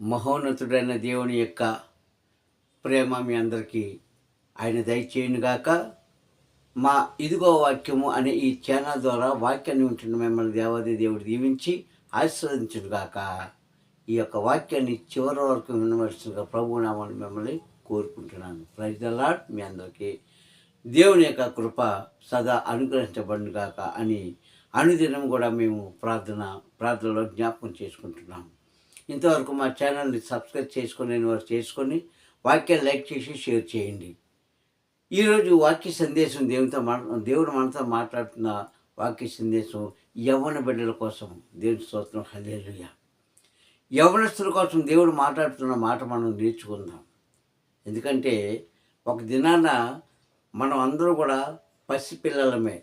మహోన్నతుడైన దేవుని యొక్క ప్రేమ మీ అందరికీ ఆయన దయచేయునుగాక మా ఇదిగో వాక్యము అనే ఈ ఛానల్ ద్వారా వాక్యాన్ని ఉంటున్న మిమ్మల్ని దేవాది దేవుడు దీవించి ఆశీర్వదించుడుగాక ఈ యొక్క వాక్యాన్ని చివరి వరకు వినవలసిందిగా ప్రభు మిమ్మల్ని కోరుకుంటున్నాను. ప్రజలాడ్ మీ అందరికీ. దేవుని యొక్క కృప సదా అనుగ్రహించబడినగాక అని అనుదినం కూడా మేము ప్రార్థన ప్రార్థనలో జ్ఞాపకం చేసుకుంటున్నాం ఇంతవరకు మా ఛానల్ని సబ్స్క్రైబ్ చేసుకుని వారు చేసుకొని వాక్యాన్ని లైక్ చేసి షేర్ చేయండి. ఈరోజు వాక్య సందేశం దేవునితో మా దేవుడు మనతో మాట్లాడుతున్న వాక్య సందేశం యవ్వన బిడ్డల కోసం దేవుని స్తోత్రం. హల్లెలూయ. యవ్వనస్తుల కోసం దేవుడు మాట్లాడుతున్న మాట మనం నేర్చుకుందాం. ఎందుకంటే ఒక దినాన మనం అందరూ కూడా పసిపిల్లలమే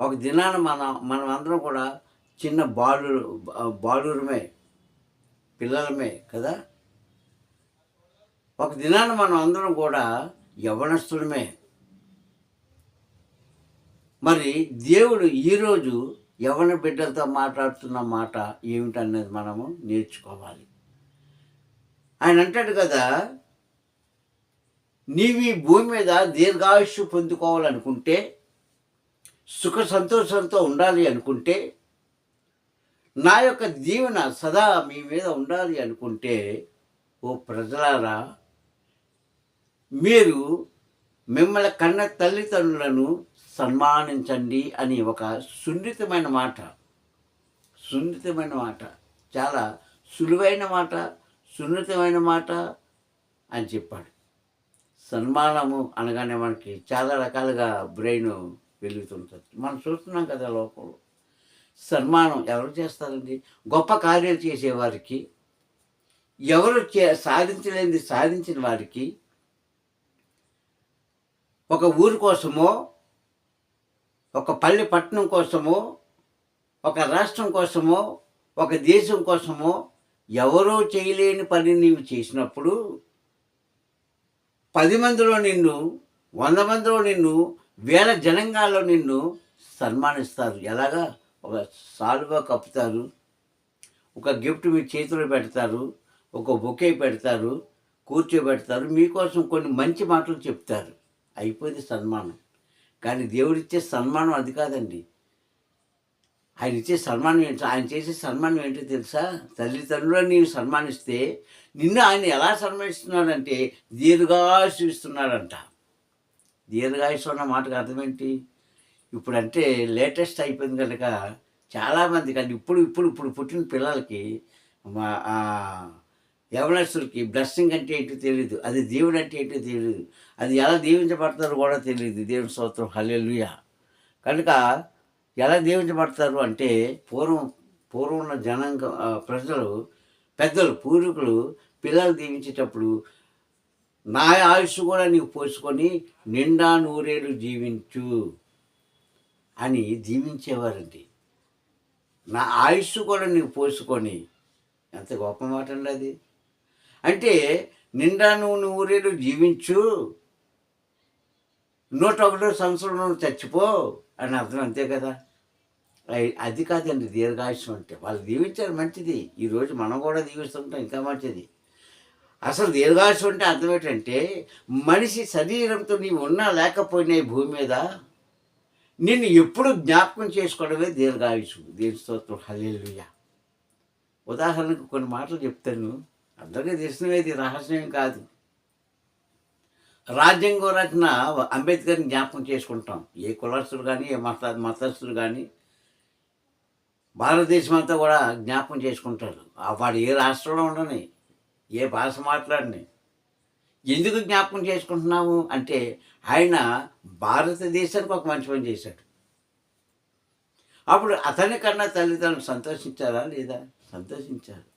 ఒక దినాన మన మనం అందరం కూడా చిన్న బాలు బాలురమే. పిల్లలమే కదా? ఒక దినాన మనం అందరం కూడా యవనస్తులమే. మరి దేవుడు ఈరోజు యవన బిడ్డలతో మాట్లాడుతున్న మాట ఏమిటనేది మనము నేర్చుకోవాలి. ఆయన అంటాడు కదా నీవు ఈ భూమి మీద దీర్ఘాయుష్యం పొందుకోవాలనుకుంటే సుఖ సంతోషంతో ఉండాలి అనుకుంటే నా యొక్క దీవెన సదా మీ మీద ఉండాలి అనుకుంటే ఓ ప్రజలారా మీరు మిమ్మల్ని కన్న తల్లిదండ్రులను సన్మానించండి అని ఒక సున్నితమైన మాట సున్నితమైన మాట చాలా సులువైన మాట సున్నితమైన మాట అని చెప్పాడు. సన్మానము అనగానే మనకి చాలా రకాలుగా బ్రెయిన్ వెలుగుతుంటుంది. మనం చూస్తున్నాం కదా లోకంలో. సన్మానం ఎవరు చేస్తారండి? గొప్ప కార్యాలు చేసేవారికి ఎవరు చే సాధించలేనిది సాధించిన వారికి ఒక ఊరు కోసమో ఒక పల్లె పట్టణం కోసమో ఒక రాష్ట్రం కోసమో ఒక దేశం కోసమో ఎవరో చేయలేని పని నీవు చేసినప్పుడు పది మందిలో నిన్ను వంద మందిలో నిన్ను వేల జనంగాల్లో నిన్ను సన్మానిస్తారు. ఎలాగా? ఒక సాల్వా కప్పుతారు ఒక గిఫ్ట్ మీ చేతిలో పెడతారు ఒక బొకే పెడతారు కూర్చోబెడతారు మీకోసం కొన్ని మంచి మాటలు చెప్తారు. అయిపోయింది సన్మానం. కానీ దేవుడిచ్చే సన్మానం అది కాదండి. ఆయన ఇచ్చే సన్మానం ఏంటో? ఆయన చేసే సన్మానం ఏంటో తెలుసా? తల్లిదండ్రులను నేను సన్మానిస్తే నిన్ను ఆయన ఎలా సన్మానిస్తున్నాడంటే దీర్ఘాయుసు ఇస్తున్నాడంట. అన్న మాటకు అర్థం ఏంటి? ఇప్పుడు అంటే లేటెస్ట్ అయిపోయింది కనుక చాలామంది కానీ ఇప్పుడు ఇప్పుడు ఇప్పుడు పుట్టిన పిల్లలకి మా యవనస్తులకి బ్లెస్సింగ్ అంటే ఏంటో తెలియదు అది దేవుడు అంటే ఏంటో తెలియదు అది ఎలా దీవించబడతారో కూడా తెలియదు దేవుని స్తోత్రం. హల్లెలుయ. కనుక ఎలా దీవించబడతారు అంటే పూర్వం పూర్వం ఉన్న జనాంగ ప్రజలు పెద్దలు పూర్వీకులు పిల్లలు దీవించేటప్పుడు నా ఆయుష్ కూడా నీకు పోసుకొని నిండా నూరేళ్ళు జీవించు. అని దీవించేవారండి నా ఆయుష్ కూడా నీకు పోసుకొని ఎంత గొప్ప మాట అండి అది. అంటే నిండా నువ్వు నూరేళ్ళు జీవించు నూట ఒకటో సంవత్సరం నువ్వు చచ్చిపో అని అర్థం అంతే కదా. అది కాదండి దీర్ఘాయుష్యం అంటే. వాళ్ళు దీవించారు మంచిది. ఈరోజు మనం కూడా దీవిస్తుంటాం ఇంకా మంచిది. అసలు దీర్ఘాయుష్యం అంటే అర్థం ఏంటంటే మనిషి శరీరంతో నీవు ఉన్నా లేకపోయినా భూమి మీద నిన్ను ఎప్పుడు జ్ఞాపకం చేసుకోవడమే దీర్ఘాయుషు దీని స్తోత్రం. హల్లెలూయ. ఉదాహరణకు కొన్ని మాటలు చెప్తాను. అందరికీ తెలిసినది రహస్యం కాదు. రాజ్యాంగం రచన అంబేద్కర్ని జ్ఞాపకం చేసుకుంటాం. ఏ కులస్తులు కానీ ఏ మత మతస్థులు కానీ భారతదేశం అంతా కూడా జ్ఞాపకం చేసుకుంటారు. వాడు ఏ రాష్ట్రంలో ఉండని ఏ భాష మాట్లాడినాయి ఎందుకు జ్ఞాపకం చేసుకుంటున్నాము అంటే ఆయన భారతదేశానికి ఒక మంచి పని చేశాడు. అప్పుడు అతని కన్నా తల్లిదండ్రులు సంతోషించారా లేదా? సంతోషించారు.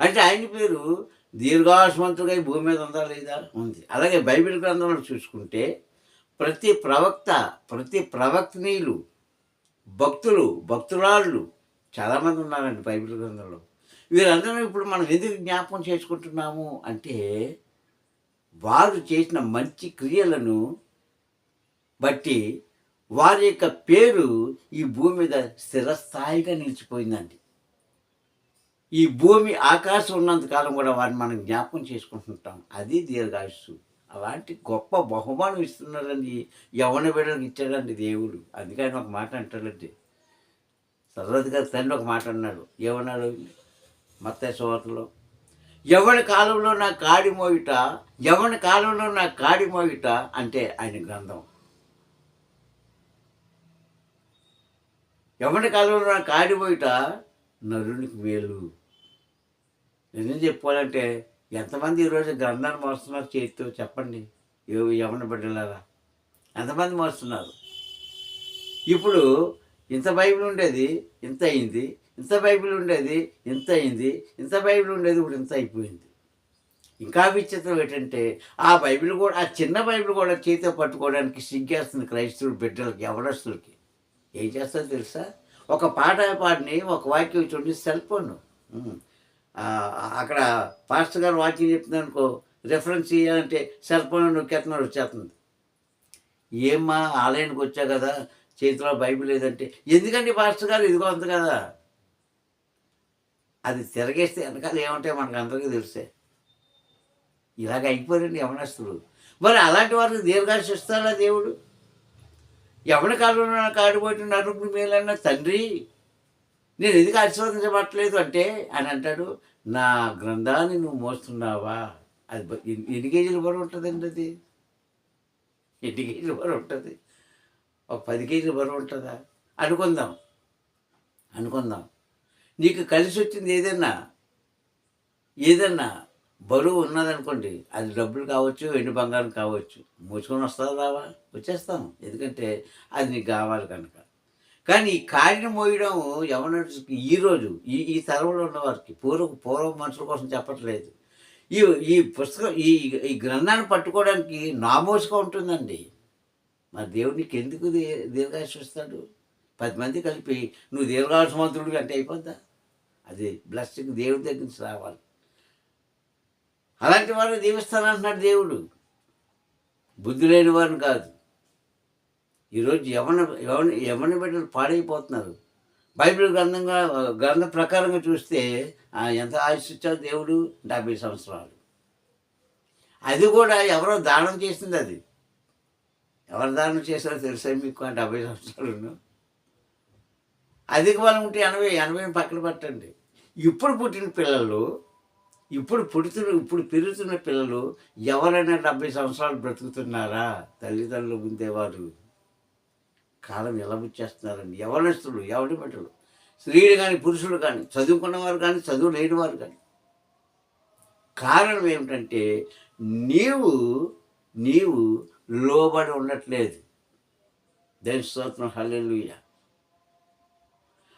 అంటే ఆయన పేరు దీర్ఘాయుష్మంతుడై భూమి మీద ఉందా లేదా? ఉంది. అలాగే బైబిల్ గ్రంథంలో చూసుకుంటే ప్రతి ప్రవక్త ప్రతి ప్రవక్తనీయులు భక్తులు భక్తురాళ్ళు చాలామంది ఉన్నారండి బైబిల్ గ్రంథంలో. వీరందరూ ఇప్పుడు మనం ఎందుకు జ్ఞాపకం చేసుకుంటున్నాము అంటే వారు చేసిన మంచి క్రియలను బట్టి వారి యొక్క పేరు ఈ భూమి మీద స్థిరస్థాయిగా నిలిచిపోయిందండి. ఈ భూమి ఆకాశం ఉన్నంత కాలం కూడా వారిని మనం జ్ఞాపకం చేసుకుంటుంటాం. అది దీర్ఘాయుస్సు. అలాంటి గొప్ప బహుమానం ఇస్తున్నాడండి యవన బిడ్డలకు ఇచ్చాడండి దేవుడు. అందుకని ఒక మాట అంటాడండి. సరస్వతి గారి తండ్రి ఒక మాట అన్నాడు. ఏమన్నాడు? మత్త సువార్తలో? ఎవరి కాలంలో నా కాడి మోగిట ఎవరి కాలంలో నా కాడి మోగిట అంటే ఆయన గ్రంథం. ఎవరి కాలంలో నా కాడి మోగిట నరునికి మేలు. నిజం చెప్పుకోవాలంటే ఎంతమంది ఈరోజు గ్రంథాన్ని మోస్తున్నారు చేతితో చెప్పండి. ఏ యవన బిడ్డలారా? ఎంతమంది మోస్తున్నారు? ఇప్పుడు ఇంత బైబిల్ ఉండేది ఇంత అయింది. ఇంత బైబిల్ ఉండేది ఇంత అయింది ఇంత బైబిల్ ఉండేది ఇప్పుడు ఇంత అయిపోయింది. ఇంకా విచిత్రం ఏంటంటే ఆ బైబిల్ కూడా ఆ చిన్న బైబిల్ కూడా చేతితో పట్టుకోవడానికి సిగ్గేస్తుంది క్రైస్తవుడు బిడ్డలకి ఎవరస్తులకి ఏం చేస్తారో తెలుసా? ఒక పాట పాడిని ఒక వాక్యం చూడండి సెల్ ఫోన్. అక్కడ పాస్టర్ గారు వాక్యం చెప్తుంది అనుకో రెఫరెన్స్ ఇవ్వాలంటే సెల్ ఫోన్ నొక్కేస్తున్నారు వచ్చేస్తుంది. ఏమ్మా ఆలయానికి వచ్చా కదా? చేతిలో బైబిల్ లేదంటే. ఎందుకండి పాస్టర్ గారు? ఇదిగో అంత కదా. అది తిరగేస్తే వెనకాల ఏమంటే మనకు అందరికీ తెలిసే. ఇలాగ అయిపోయారండి యవనస్తులు మరి అలాంటి వారికి దీర్ఘాశ ఇస్తారా దేవుడు? ఎవరి కాలంలో కాడిపోయిన నరుకుడు మేలన్న తండ్రి నేను ఎందుకు ఆశీర్వదించబట్టలేదు అంటే అని అంటాడు నా గ్రంథాన్ని నువ్వు మోస్తున్నావా? అది ఎన్ని- ఎన్ని కేజీలు బరువు ఉంటుందండి అది? ఎన్ని కేజీలు బరువు ఉంటుంది? ఒక పది కేజీలు బరువు ఉంటుందా? అనుకుందాం. అనుకుందాం. నీకు కలిసి వచ్చింది ఏదన్నా ఏదన్నా బరువు ఉన్నదనుకోండి అది డబ్బులు కావచ్చు ఎండు బంగారం కావచ్చు మూసుకొని వస్తుందా రావా? వచ్చేస్తాం. ఎందుకంటే అది నీకు కావాలి కనుక. కానీ ఈ కాడిని మోయడం ఎవరికి ఈరోజు ఈ ఈ తరంలో ఉన్నవారికి పూర్వ పూర్వ మనుషుల కోసం చెప్పట్లేదు. ఈ ఈ పుస్తకం ఈ ఈ గ్రంథాన్ని పట్టుకోవడానికి నామోసుగా ఉంటుందండి. మరి దేవుడికి ఎందుకు దీ- పది మంది కలిపి నువ్వు దీర్ఘాయుషమంతుడు అంటే అయిపోద్దా? అది బ్లస్టింగ్ దేవుడి దగ్గర నుంచి రావాలి. అలాంటి వారిని దీవిస్తానంటున్నాడు దేవుడు. బుద్ధి లేని వారిని కాదు. ఈరోజు యవన యవన యవన బిడ్డలు పాడైపోతున్నారు. బైబిల్ గ్రంథంగా గ్రంథ ప్రకారంగా చూస్తే ఎంత ఆయుష్ ఇచ్చారు దేవుడు? డెబ్బై సంవత్సరాలు. అది కూడా ఎవరో దానం చేసింది అది. ఎవరు దానం చేశారో తెలుసా మీకు ఆ డెబ్బై సంవత్సరాలు అధిక బలం ఉంటే ఎనభై ఎనభై పక్కన పట్టండి. ఇప్పుడు పుట్టిన పిల్లలు ఇప్పుడు పుడుతున్న ఇప్పుడు పెరుగుతున్న పిల్లలు ఎవరైనా డెబ్బై సంవత్సరాలు బ్రతుకుతున్నారా? తల్లిదండ్రులు ముందేవారు కాలం ఎలా బుచ్చేస్తున్నారండి ఎవరిస్తులు ఎవరి బిడ్డలు స్త్రీలు కానీ పురుషులు కానీ చదువుకున్నవారు కానీ చదువు లేనివారు కానీ. కారణం ఏమిటంటే నీవు నీవు లోబడి ఉండట్లేదు. దేని స్తోత్రం. హల్లెలుయ్యా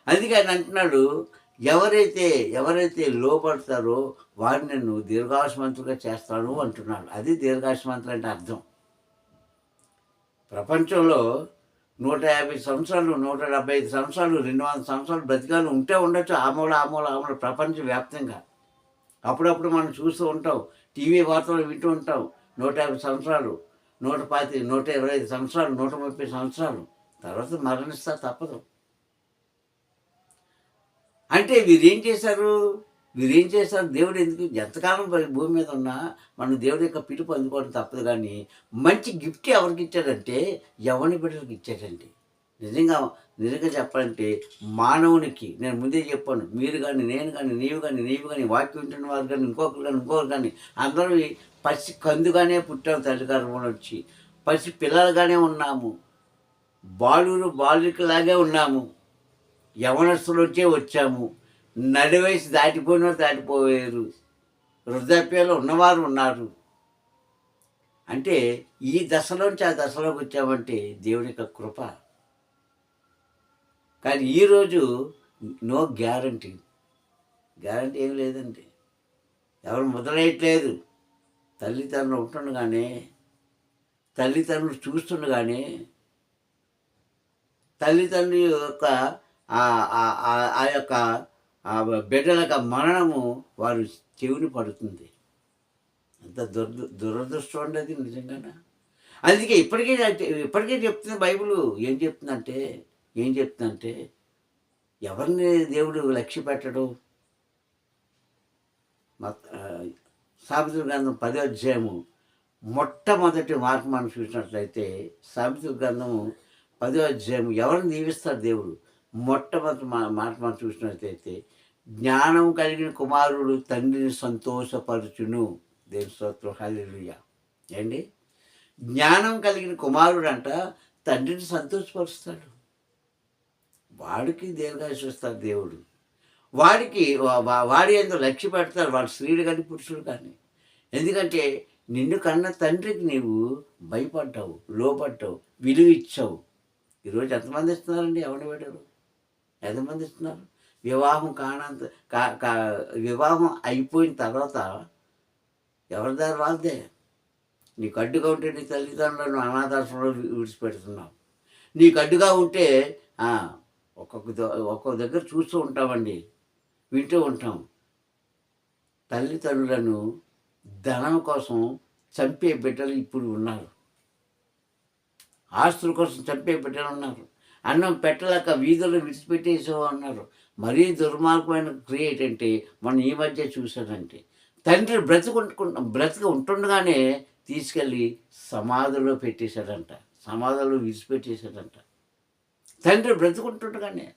అందుకే ఆయన అంటున్నాడు ఎవరైతే ఎవరైతే లోపడతారో వారిని నన్ను దీర్ఘాయుష్మంతులుగా చేస్తాను అంటున్నాడు. అది దీర్ఘాయుష్మంతులు అంటే అర్థం. ప్రపంచంలో నూట యాభై సంవత్సరాలు నూట డెబ్బై ఐదు సంవత్సరాలు రెండు వందల సంవత్సరాలు బ్రతికాలు ఉంటే ఉండొచ్చు ఆమూల ఆమూల ఆమూల ప్రపంచవ్యాప్తంగా. అప్పుడప్పుడు మనం చూస్తూ ఉంటాం టీవీ వార్తలు వింటూ ఉంటాం నూట యాభై సంవత్సరాలు నూట పాతి నూట ఇరవై ఐదు సంవత్సరాలు నూట ముప్పై సంవత్సరాలు. తర్వాత మరణిస్తా తప్పదు. అంటే వీరేం చేశారు? వీరేం చేశారు? దేవుడు ఎందుకు ఎంతకాలం భూమి మీద ఉన్నా మనం దేవుడి యొక్క పిలుపు అందుకోవడం తప్పదు కానీ మంచి గిఫ్ట్ ఎవరికి ఇచ్చాడంటే ఎవరి బిడ్డలకు ఇచ్చాడండి. నిజంగా నిజంగా చెప్పాలంటే మానవునికి నేను ముందే చెప్పాను మీరు కానీ నేను కానీ నీవు కానీ నీవు కానీ వాక్యం వింటున్న వారు కానీ ఇంకొకరు కానీ ఇంకొకరు కానీ అందరూ పసి కందుగానే పుట్టాం తల్లి గర్భంలో వచ్చి పసి పిల్లలుగానే ఉన్నాము. బాలురు బాలుకలాగే ఉన్నాము. యవనస్తులొచ్చే వచ్చాము. నడివయసు దాటిపోయిన దాటిపోయారు. వృద్ధాప్యాలు ఉన్నవారు ఉన్నారు. అంటే ఈ దశలోంచి ఆ దశలోకి వచ్చామంటే దేవుని యొక్క కృప. కానీ ఈరోజు నో గ్యారంటీ. గ్యారంటీ ఏం లేదండి. ఎవరు మొదలయ్యట్లేదు తల్లిదండ్రులు ఉంటుండగానే తల్లిదండ్రులు చూస్తుండగానే తల్లిదండ్రుల యొక్క ఆ- యొక్క బిడ్డల యొక్క మరణము వారు చెవిని పడుతుంది. అంత దుర్ దురదృష్టం ఉండేది నిజంగానే? అందుకే ఇప్పటికే ఇప్పటికే చెప్తుంది బైబిల్ ఏం చెప్తుందంటే ఏం చెప్తుందంటే ఎవరిని దేవుడు లక్ష్య పెట్టడు? సామెతల గ్రంథం పదో అధ్యాయము మొట్టమొదటి మార్పు మనం చూసినట్లయితే సామెతల గ్రంథము పదో అధ్యాయము ఎవరిని దీవిస్తాడు దేవుడు? మొట్టమొదటి మా మాట మనం చూసినట్లయితే జ్ఞానం కలిగిన కుమారుడు తండ్రిని సంతోషపరచును. దేని స్తోత్రం. హలియ ఏండి జ్ఞానం కలిగిన కుమారుడు అంట తండ్రిని సంతోషపరుస్తాడు. వాడికి దీర్ఘాయుషిస్తాడు దేవుడు. వాడికి వాడి ఎందు లక్ష్య పెడతారు వాడు స్త్రీలు కానీ పురుషులు కానీ. ఎందుకంటే నిన్ను కన్న తండ్రికి నీవు భయపడ్డావు లోపడ్డావు విలువ ఇచ్చావు ఈరోజు ఎంతమంది ఇస్తున్నారండి? ఎవరిని పెట్టారు? ఎంతమంది ఇస్తున్నారు? వివాహం కానంత కా వివాహం అయిపోయిన తర్వాత ఎవరి దారి వాళ్ళదే? నీకు అడ్డుగా ఉంటే నీ తల్లిదండ్రులను అనాథాశ్రమంలో విడిచిపెడుతున్నావు. నీకు అడ్డుగా ఉంటే ఒక్కొక్క ద- ఒక్కొక్క దగ్గర చూస్తూ ఉంటామండి వింటూ ఉంటాం. తల్లిదండ్రులను ధనం కోసం చంపే బిడ్డలు ఇప్పుడు ఉన్నారు. ఆస్తుల కోసం చంపే బిడ్డలు ఉన్నారు. అన్నం పెట్టలేక వీధులు విడిచిపెట్టేసో అన్నారు. మరీ దుర్మార్గమైన క్రియ ఏంటంటే మనం ఈ మధ్య చూశానంటే. తండ్రి బ్రతుకుంటుకుంటు బ్రతికి ఉంటుండగానే తీసుకెళ్ళి సమాధిలో పెట్టేశాడంట. సమాధిలో విడిచిపెట్టేశాడంట. తండ్రి బ్రతుకుంటుండగానే.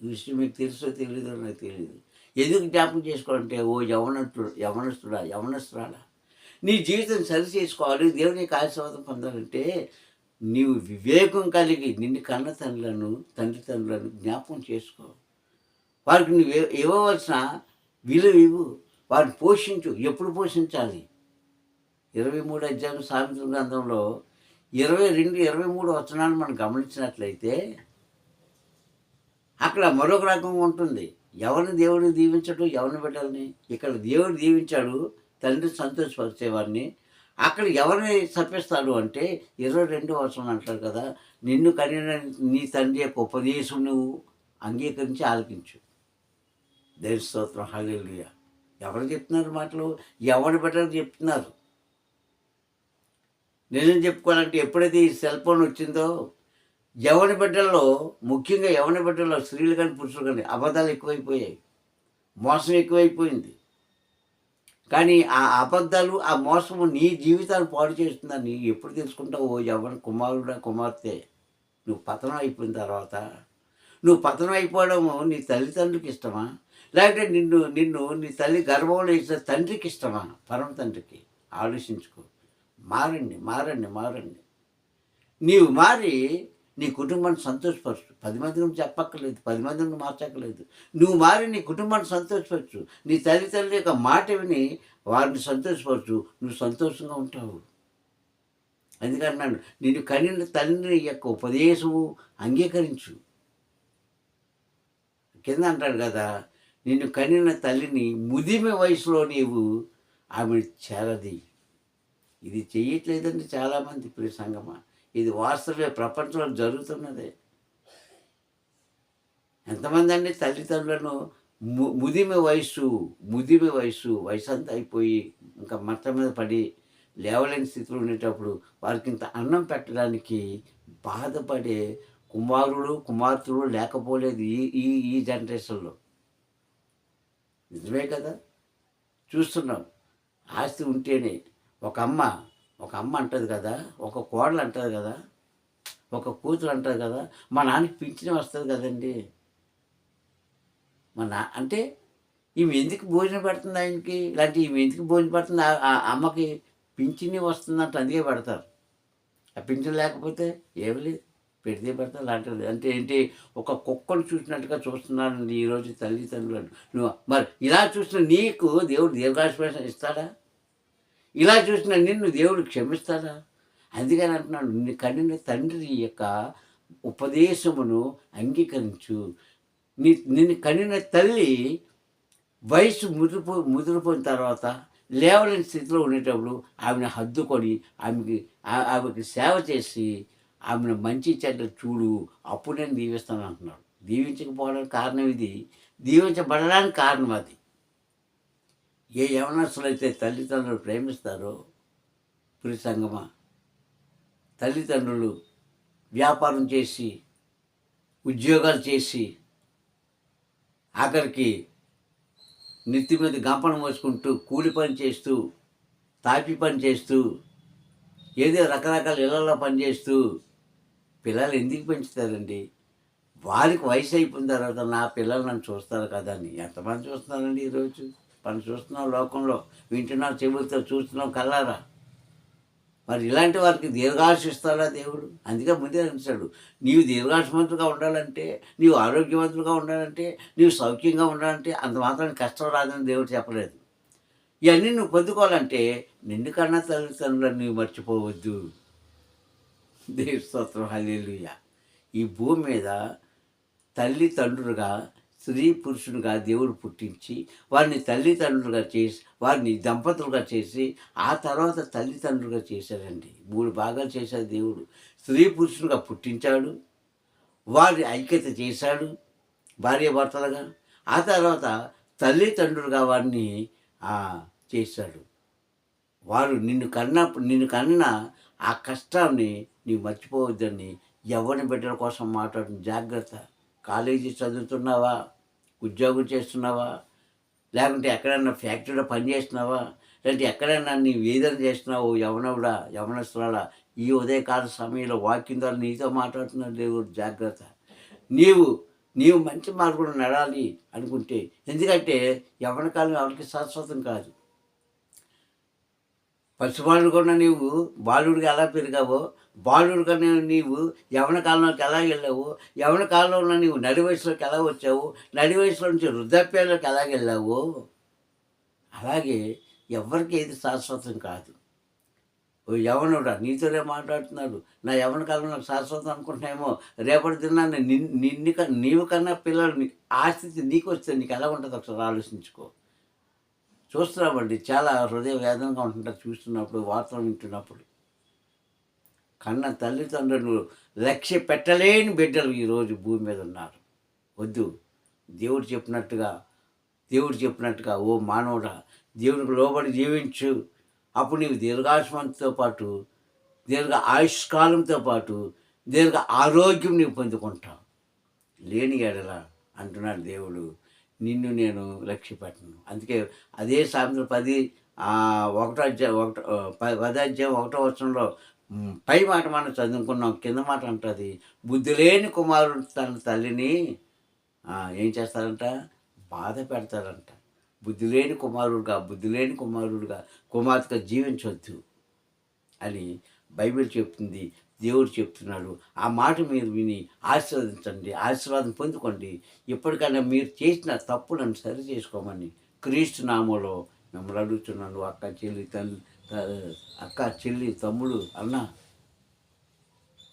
ఈ విషయం మీకు తెలుసో తెలియదో నాకు తెలియదు ఎందుకు జ్ఞాపకం చేసుకోవాలంటే ఓ యవనస్తుడు యవనస్తుడా యవనస్తురాడా నీ జీవితం సరి చేసుకోవాలి దేవుని యొక్క ఆశీర్వాదం పొందాలంటే నీవు వివేకం కలిగి నిన్ను కన్న తండ్రులను తండ్రి తండ్రులను జ్ఞాపకం చేసుకో. వారికి నువ్వు ఇవ్వవలసిన విలువ ఇవ్వు. వారిని పోషించు. ఎప్పుడు పోషించాలి? ఇరవై మూడు అధ్యాయం సాయంత్రం గ్రంథంలో ఇరవై రెండు ఇరవై మూడు వచనాలు మనం గమనించినట్లయితే అక్కడ మరొక రకంగా ఉంటుంది. ఎవరిని దేవుడు దీవించడు ఎవరిని పెట్టాలని. ఇక్కడ దేవుడు దీవించాడు తండ్రి సంతోషపరిచేవాడిని అక్కడ ఎవరిని తప్పిస్తాడు అంటే ఇరవై రెండు వర్షం అంటారు కదా నిన్ను కనిన నీ తండ్రి యొక్క ఉపదేశం నువ్వు అంగీకరించి ఆలకించు. దేవి స్తోత్రం హల్లెలూయ. ఎవరు చెప్తున్నారు మాటలు? ఎవరు బెటర్ చెప్తున్నారు? నిజం చెప్పుకోవాలంటే ఎప్పుడైతే ఈ సెల్ ఫోన్ వచ్చిందో యవన బిడ్డల్లో ముఖ్యంగా యవన బిడ్డల్లో స్త్రీలు కానీ పురుషులు కానీ అబద్ధాలు ఎక్కువైపోయాయి. మోసం ఎక్కువైపోయింది. కానీ ఆ అబద్ధాలు ఆ మోసము నీ జీవితాన్ని పాడు చేస్తుందని ఎప్పుడు తెలుసుకుంటావు ఓ యవన కుమారుడా కుమార్తె? నువ్వు పతనం అయిపోయిన తర్వాత నువ్వు పతనం అయిపోవడము నీ తల్లిదండ్రులకు ఇష్టమా? లేకపోతే నిన్ను నిన్ను నీ తల్లి గర్భంలో ఇచ్చిన తండ్రికి ఇష్టమా? పరమ తండ్రికి? ఆలోచించుకో. మారండి మారండి మారండి. నీవు మారి నీ కుటుంబాన్ని సంతోషపరచు. పది మంది మందిని చెప్పక్కర్లేదు పది మంది మందిని మార్చక్కర్లేదు నువ్వు మారి నీ కుటుంబాన్ని సంతోషపరచు. నీ తల్లిదండ్రుల యొక్క మాట విని వారిని సంతోషపరచు. నువ్వు సంతోషంగా ఉంటావు. ఎందుకన్నాను నేను కనిన తండ్రి యొక్క ఉపదేశము అంగీకరించు. కింద అంటాడు కదా నిన్ను కనిన తల్లిని ముదిమి వయసులో నీవు ఆమె చేరది ఇది చేయట్లేదండి చాలామంది ఇప్పుడు సంగమా. ఇది వాస్తవే ప్రపంచంలో జరుగుతున్నదే. ఎంతమంది అండి తల్లిదండ్రులను ము ముదిమి వయసు ముదిమి వయసు వయసు అంతా అయిపోయి ఇంకా మట్ట మీద పడి లేవలేని స్థితిలో ఉండేటప్పుడు వారికి ఇంత అన్నం పెట్టడానికి బాధపడే కుమారుడు కుమార్తెలు లేకపోలేదు ఈ ఈ ఈ జనరేషన్లో. నిజమే కదా? చూస్తున్నాం. ఆస్తి ఉంటేనే ఒక అమ్మ ఒక అమ్మ అంటుంది కదా ఒక కోడలు అంటుంది కదా ఒక కూతురు అంటుంది కదా మా నాన్నకి పింఛన్ వస్తుంది కదండి. మా నా అంటే ఈమె ఎందుకు భోజనం పెడుతుంది ఆయనకి? ఇలాంటి ఈమె ఎందుకు భోజనం పెడుతుంది? ఆ- అమ్మకి పింఛని వస్తుందంట అందుకే పెడతారు. ఆ పింఛన్ లేకపోతే ఏమి లేదు పెడితే పెడతా లాంటిది. అంటే ఏంటి ఒక కుక్కను చూసినట్టుగా చూస్తున్నానండి ఈరోజు తల్లిదండ్రులను. నువ్వు మరి ఇలా చూసిన నీకు దేవుడు దీర్ఘాశ్వాసం ఇస్తాడా? ఇలా చూసిన నిన్ను దేవుడు క్షమిస్తాడా? అందుకని అంటున్నాడు నిన్ను కనిన తండ్రి యొక్క ఉపదేశమును అంగీకరించు. నీ నిన్ను కనిన తల్లి వయసు ముదిరిపో ముదిరిపోయిన తర్వాత లేవలేని స్థితిలో ఉండేటప్పుడు ఆమెను హద్దుకొని ఆమెకి ఆమెకి సేవ చేసి ఆమెను మంచి చెడ్డ చూడు అప్పుడు నేను దీవిస్తాను అంటున్నాడు. దీవించకపోవడానికి కారణం ఇది. దీవించబడడానికి కారణం అది. ఏ యవనస్తులు అయితే తల్లిదండ్రులు ప్రేమిస్తారో పురి సంగమ తల్లిదండ్రులు వ్యాపారం చేసి ఉద్యోగాలు చేసి ఆఖరికి నెత్తి మీద గంపన మోసుకుంటూ కూలి పని చేస్తూ తాపి పని చేస్తూ ఏదో రకరకాల ఇళ్ళలో పనిచేస్తూ పిల్లలు ఎందుకు పెంచుతారండి? వారికి వయసు అయిపోయిన తర్వాత నా పిల్లలు నన్ను చూస్తారు కదా అని ఎంతమంది చూస్తున్నారండి ఈరోజు? మనం చూస్తున్నాం లోకంలో వింటున్నాం చెబుతాం చూస్తున్నాం కల్లారా మరి ఇలాంటి వారికి దీర్ఘాయుష్ ఇస్తాడా దేవుడు? అందుకే ముందే అంటాడు నీవు దీర్ఘాయుషమంతుగా ఉండాలంటే నీవు ఆరోగ్యవంతులుగా ఉండాలంటే నీవు సౌఖ్యంగా ఉండాలంటే అంత మాత్రం కష్టం రాదని దేవుడు చెప్పలేదు. ఇవన్నీ నువ్వు పొందుకోవాలంటే నిన్ను కన్నా తల్లిదండ్రులను నువ్వు మర్చిపోవద్దు. దేవు స్తోత్రం ఈ భూమి మీద తల్లి తండ్రులుగా స్త్రీ పురుషునిగా దేవుడు పుట్టించి వారిని తల్లిదండ్రులుగా చేసి వారిని దంపతులుగా చేసి ఆ తర్వాత తల్లిదండ్రులుగా చేశాడండి. మూడు భాగాలు చేశాడు దేవుడు. స్త్రీ పురుషునిగా పుట్టించాడు. వారి ఐక్యత చేశాడు భార్య భర్తలుగా ఆ తర్వాత తల్లిదండ్రులుగా వారిని చేశాడు. వారు నిన్ను కన్న నిన్ను కన్న ఆ కష్టాన్ని నీవు మర్చిపోవద్దని ఎవరిని బిడ్డల కోసం మాట్లాడిన జాగ్రత్త. కాలేజీ చదువుతున్నావా? ఉద్యోగం చేస్తున్నావా? లేకుంటే ఎక్కడైనా ఫ్యాక్టరీలో పని చేస్తున్నావా? లేదంటే ఎక్కడైనా నీవు ఏదైనా చేస్తున్నావు? యవనవుడా యవనస్తురాలా ఈ ఉదయకాల సమయంలో వాక్యం ద్వారా నీతో మాట్లాడుతున్నాడు దేవుడు జాగ్రత్త. నీవు నీవు మంచి మార్గంలో నడాలి అనుకుంటే ఎందుకంటే యవన కాలం ఎవరికి శాశ్వతం కాదు. పసిబాలుడు కూడా నీవు బాలుడిగా ఎలా పెరిగావో బాలుడిగా నీవు యవన కాలంలోకి ఎలా వెళ్ళావు యవన కాలంలో నీవు నడి వయసులోకి ఎలా వచ్చావు నడి వయసులో నుంచి వృద్ధాప్యంలోకి ఎలా వెళ్ళావు? అలాగే ఎవరికి ఏది శాశ్వతం కాదు. ఓ యవనుడా నీతోనే మాట్లాడుతున్నాడు. నా యవన కాలం నాకు శాశ్వతం అనుకుంటున్నామో రేపటి దినాన్ని నిన్ను నీవు కన్నా పిల్లలు ఆ స్థితి నీకు వస్తే నీకు ఎలా ఉంటుంది ఒకసారి ఆలోచించుకో. చూస్తున్నామండి చాలా హృదయ వేదనగా ఉంటుంటారు చూస్తున్నప్పుడు వార్తలు వింటున్నప్పుడు. కన్న తల్లిదండ్రులు లక్ష్య పెట్టలేని బిడ్డలు ఈరోజు భూమి మీద ఉన్నారు. వద్దు. దేవుడు చెప్పినట్టుగా దేవుడు చెప్పినట్టుగా ఓ మానవుడా దేవునికి లోబడి జీవించు. అప్పుడు నీవు దీర్ఘాశ్వంతో పాటు దీర్ఘ ఆయుష్కాలంతో పాటు దీర్ఘ ఆరోగ్యం నీవు పొందుకుంటావు. లేని ఎడల అంటున్నాడు దేవుడు నిన్ను నేను లక్ష్య పెట్టను. అందుకే అదే సాయంత్రం పది ఒకటో అధ్యాయం ఒకటో పది అధ్యాయం ఒకటో వచనంలో పై మాట మనం చదువుకున్నాం కింద మాట అంటుంది. బుద్ధి లేని కుమారుడు తన తల్లిని ఏం చేస్తారంట? బాధ పెడతారంట. బుద్ధి లేని కుమారుడుగా బుద్ధి లేని కుమారుడుగా కుమార్తెగా జీవించవద్దు అని బైబిల్ చెప్తుంది దేవుడు చెప్తున్నాడు. ఆ మాట మీరు విని ఆశీర్వదించండి ఆశీర్వాదం పొందుకోండి. ఇప్పటికైనా మీరు చేసిన తప్పులను సరి చేసుకోమని క్రీస్తు నామంలో మిమ్మల్ని అడుగుతున్నాను అక్క చెల్లి తల్లి అక్క చెల్లి తమ్ముడు అన్న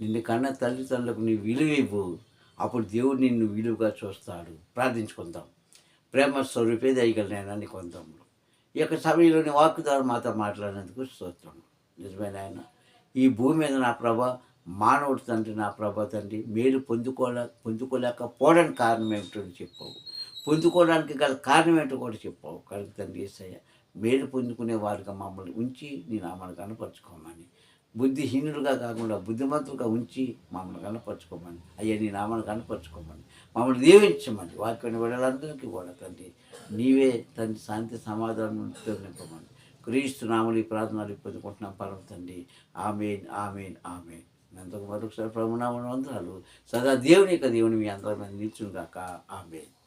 నిన్ను కన్న తల్లిదండ్రులకు నీ విలువ అప్పుడు దేవుడు నిన్ను విలువగా చూస్తాడు. ప్రార్థించుకుందాం. ప్రేమ స్వరూపే దయగలనైనా కొందాము ఈ యొక్క సమయంలోని ద్వారా మాతో మాట్లాడినందుకు స్తోత్రం. నిజమైన ఆయన ఈ భూమి మీద నా ప్రభ మానవుడు తండ్రి నా ప్రభ తండ్రి మేలు పొందుకోలే పొందుకోలేకపోవడానికి కారణం ఏమిటో అని చెప్పావు. పొందుకోవడానికి గల కారణం ఏంటో కూడా చెప్పావు. కనుక తండ్రి ఏసయ్య. మేలు పొందుకునే వారుగా మమ్మల్ని ఉంచి నీ నామాన్ని కనపరుచుకోమని బుద్ధిహీనులుగా కాకుండా బుద్ధిమంతులుగా ఉంచి మమ్మల్ని కనపరుచుకోమని అయ్యా నీ నామాన్ని కనపరుచుకోమని మమ్మల్ని దీవించమని. వాక్యాన్ని వెళ్ళాలందరికీ కూడా తండ్రి. నీవే తండ్రి శాంతి సమాధానంతో నింపమని. క్రీస్తు నామని ప్రార్థనలు పొందుకుంటున్నాం పరమ తండ్రి. Amen amen amen. ఎంతకు మరొకసారి ప్రభునామని వందనాలు. సదా దేవుని యొక్క దేవుని మీ అందరి మీద నిల్చుగాక ఆమెన్.